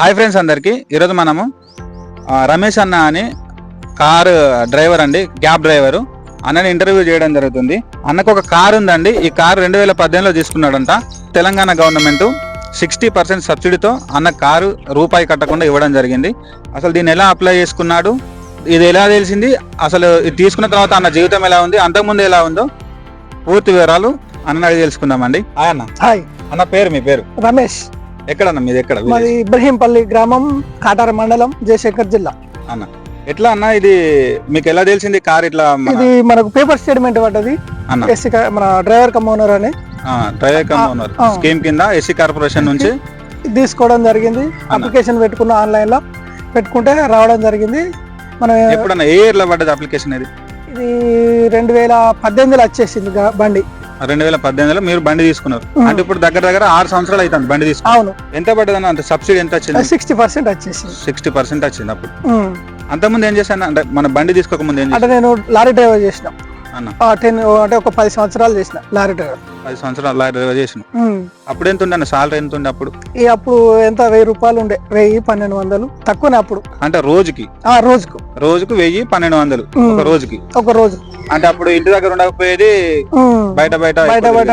Hi friends అందరికి. ఈరోజు మనము రమేష్ అన్న అని కారు డ్రైవర్ అండి క్యాబ్ డ్రైవరు. అన్నని ఇంటర్వ్యూ చేయడం జరుగుతుంది. అన్నకు ఒక కారు ఉందండి. ఈ కారు రెండు వేల పద్దెనిమిదిలో తీసుకున్నాడంట. తెలంగాణ గవర్నమెంట్ సిక్స్టీ పర్సెంట్ సబ్సిడీతో అన్న కారు రూపాయి కట్టకుండా ఇవ్వడం జరిగింది. అసలు దీన్ని ఎలా అప్లై చేసుకున్నాడు? ఇది ఎలా తెలిసింది? అసలు ఇది తీసుకున్న తర్వాత అన్న జీవితం ఎలా ఉంది? అంతకుముందు ఎలా ఉందో పూర్తి వివరాలు అన్న అడిగి తెలుసుకుందామండి. అన్న. హాయ్. అన్న పేరు మీ పేరు? రమేష్. ఎక్కడన్న మీది ఎక్కడ? మాది ఇబ్రహీంపల్లి గ్రామం కాటార మండలం జయశంకర్ జిల్లా. అన్న ఎట్లా అన్న ఇది? మీకు ఎలా తెలిసింది కార్ ఇట్లా ఇది మనకు పేపర్ స్టేట్మెంట్ పడ్డది. అన్న. ఎస్సీ మన డ్రైవర్ కమ్ ఓనర్ అని. Driver cum owner. స్కీమ్ కింద ఎస్సీ కార్పొరేషన్ నుంచి? తీసుకోవడం జరిగింది. అప్లికేషన్ పెట్టుకున్న ఆన్లైన్లో పెట్టుకుంటే రావడం జరిగింది. మనం ఎప్పుడన్నా ఏ ఇయర్లో పడ్డది అప్లికేషన్ ఇది? ఇది రెండు వేల పద్దెనిమిదిలో వచ్చేసింది బండి. రెండు వేల పద్దెనిమిదిలో మీరు బండి తీసుకున్నారు. అంటే ఇప్పుడు దగ్గర దగ్గర ఆరు సంవత్సరాలు అవుతుంది బండి తీసుకుని. అవును. ఎంత పడ్డదన్న అంత సబ్సిడీ ఎంత వచ్చింది? సిక్స్టీ పర్సెంట్ వచ్చేసింది. సిక్స్టీ పర్సెంట్ వచ్చింది అప్పుడు. అంతకుముందు ఏం చేశాను? అంటే మన బండి తీసుకోక ముందు ఏం అంటే నేను లారీ డ్రైవర్ చేసిన. టెన్ అంటే ఒక పది సంవత్సరాలు చేసిన లారీ డ్రైవర్. పది సంవత్సరాలు లారీ డ్రైవర్ చేసిన. అప్పుడు ఎంత ఉండే సాలరీ ఎంత ఉండే అప్పుడు? ఈ అప్పుడు ఎంత? వెయ్యి రూపాయలు ఉండే. వెయ్యి పన్నెండు వందలు. తక్కువనే అప్పుడు. అంటే రోజుకి? ఆ రోజుకు. రోజుకు వెయ్యి పన్నెండు వందలు. ఒక రోజుకి? ఒక రోజు అంటే అప్పుడు ఇంటి దగ్గర ఉండకపోయేది. బయట బయట బయట బయట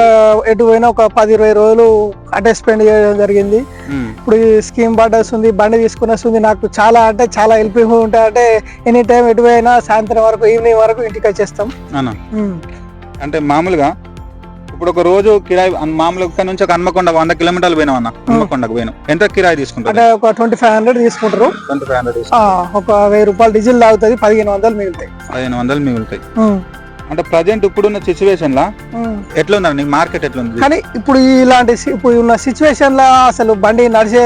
ఎటు పోయినా ఒక పది ఇరవై రోజులు అటే స్పెండ్ చేయడం జరిగింది. ఇప్పుడు ఈ స్కీమ్ బండి వస్తుంది బండి తీసుకుని వస్తుంది నాకు చాలా అంటే చాలా హెల్పింగ్ ఉంటాయి అంటే ఎనీ టైం ఎటు పోయినా సాయంత్రం వరకు ఈవినింగ్ వరకు ఇంటికి వచ్చేస్తాం. అంటే మామూలుగా ఇప్పుడు ఒక రోజు కిరాయి మామూలుగా ఇక్కడ నుంచి ఒక హన్మకొండ వంద కిలోమీటర్లు పోయినాం అన్న. హన్మకొండకు పోయినాం. ఎంత కిరాయి తీసుకుంటారు? అంటే ఒక ట్వంటీ ఫైవ్ హండ్రెడ్ తీసుకుంటారు. ట్వంటీ ఫైవ్ హండ్రెడ్ ఒక వెయ్యి రూపాయలు డీజిల్ తాగుతుంది పదిహేను వందలు మిగులుతాయి. పదిహేను వందలు మిగులుతాయి. అంటే ప్రజెంట్ ఇప్పుడున్న సిచ్యువేషన్ లా. ఎట్లా నీకు మార్కెట్ ఎట్లా ఉంది కానీ ఇప్పుడు ఇలాంటి ఇప్పుడు ఉన్న సిచ్యువేషన్లో అసలు బండి నడిచే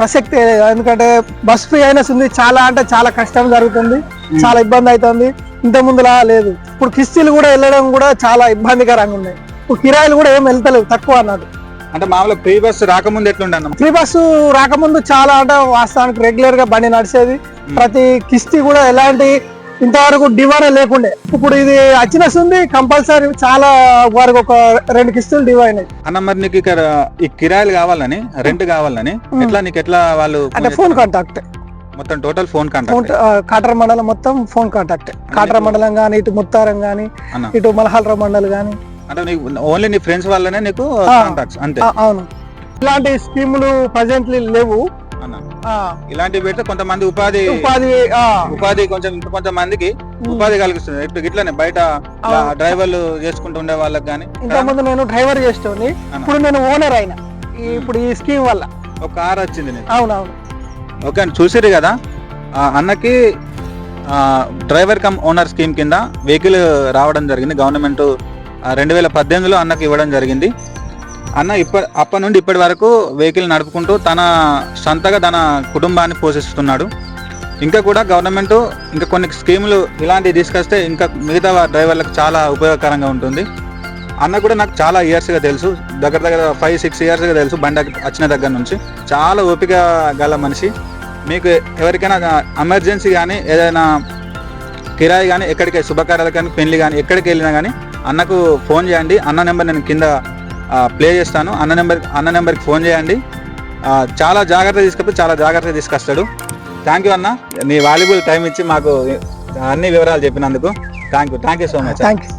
ప్రసక్తి. ఎందుకంటే బస్ ఫ్రీ అయినస్తుంది చాలా అంటే చాలా కష్టం జరుగుతుంది. చాలా ఇబ్బంది అవుతుంది. ఇంత ముందులా లేదు. ఇప్పుడు కిస్తీలు కూడా వెళ్ళడం కూడా చాలా ఇబ్బందికరంగా ఉన్నాయి. ఇప్పుడు కిరాయిలు కూడా ఏం వెళ్తలేవు తక్కువ అన్నది అంటే మామూలుగా ఫ్రీ బస్ రాకముందు ఎట్లుండే ఫ్రీ బస్సు రాకముందు చాలా అంటే వాస్తవానికి రెగ్యులర్గా బండి నడిచేది. ప్రతి కిస్తీ కూడా ఎలాంటి ఇంతవరకు డివానే లేకుండే. ఇప్పుడు ఇది వచ్చినస్తుంది కంపల్సరీ చాలా వారికి ఒక రెండు కిస్తులు డివైన్ అయినాయి. అన్న మరి నీకు ఇక్కడ ఈ కిరాయిలు కావాలని రెంట్ కావాలని. ఎట్లా నీకు ఎట్లా వాళ్ళు అంటే ఫోన్? కాంటాక్ట్ మొత్తం టోటల్ ఫోన్ కాంటాక్ట్ కాటర మండలం మొత్తం ఫోన్ కాంటాక్ట్ కాటర మండలం కానీ ఇటు ముత్తారం కానీ అన్న. ఇటు మలహాలరా మండల్ కానీ అంటే నీకు ఓన్లీ నీ ఫ్రెండ్స్ వాళ్ళనే నీకు. కాంటాక్ట్స్ అంతే. అవును. ఇలాంటి స్కీములు ప్రజెంట్లీ లేవు. ఇలాంటివి పెడితే కొంతమంది ఉపాధి ఉపాధి ఉపాధి కొంచెం ఇంకా కొంచెం మందికి ఉపాధి కలిగిస్తుంది ఇప్పుడు ఇట్లానే బయట. డ్రైవర్లు చేసుకుంటూ ఉండే వాళ్ళకి కానీ ఇంతకుముందు నేను డ్రైవర్ అన్న. ఇప్పుడు నేను ఓనర్ అయినా. ఇప్పుడు ఈ స్కీమ్ వల్ల. ఒక కార్ వచ్చింది అవునవును. ఓకే అండి చూసిరు కదా? అన్నకి డ్రైవర్ కమ్ ఓనర్ స్కీమ్ కింద వెహికల్ రావడం జరిగింది. గవర్నమెంట్ రెండు వేల పద్దెనిమిదిలో అన్నకి ఇవ్వడం జరిగింది. అన్న ఇప్పటి అప్పటి నుండి ఇప్పటి వరకు వెహికల్ నడుపుకుంటూ తన సొంతగా తన కుటుంబాన్ని పోషిస్తున్నాడు. ఇంకా కూడా గవర్నమెంట్ ఇంకా కొన్ని స్కీములు ఇలాంటివి తీసుకొస్తే ఇంకా మిగతా డ్రైవర్లకు చాలా ఉపయోగకరంగా ఉంటుంది. అన్న కూడా నాకు చాలా ఇయర్స్గా తెలుసు. దగ్గర దగ్గర ఫైవ్ సిక్స్ ఇయర్స్గా తెలుసు బండి వచ్చిన దగ్గర నుంచి. చాలా ఓపిక గల మనిషి. మీకు ఎవరికైనా ఎమర్జెన్సీ కానీ ఏదైనా కిరాయి కానీ ఎక్కడికి శుభకార్యాలు కానీ పెళ్ళి కానీ ఎక్కడికి వెళ్ళినా కానీ అన్నకు ఫోన్ చేయండి. అన్న నెంబర్ నేను కింద ప్లే చేస్తాను. అన్న నెంబర్ అన్న నెంబర్కి ఫోన్ చేయండి. చాలా జాగ్రత్త తీసుకపోతే చాలా జాగ్రత్తగా తీసుకొస్తాడు. థ్యాంక్ యూ అన్న. నీ వాల్యుబుల్ టైం ఇచ్చి మాకు అన్ని వివరాలు చెప్పినందుకు. Thank you thank you so much thank you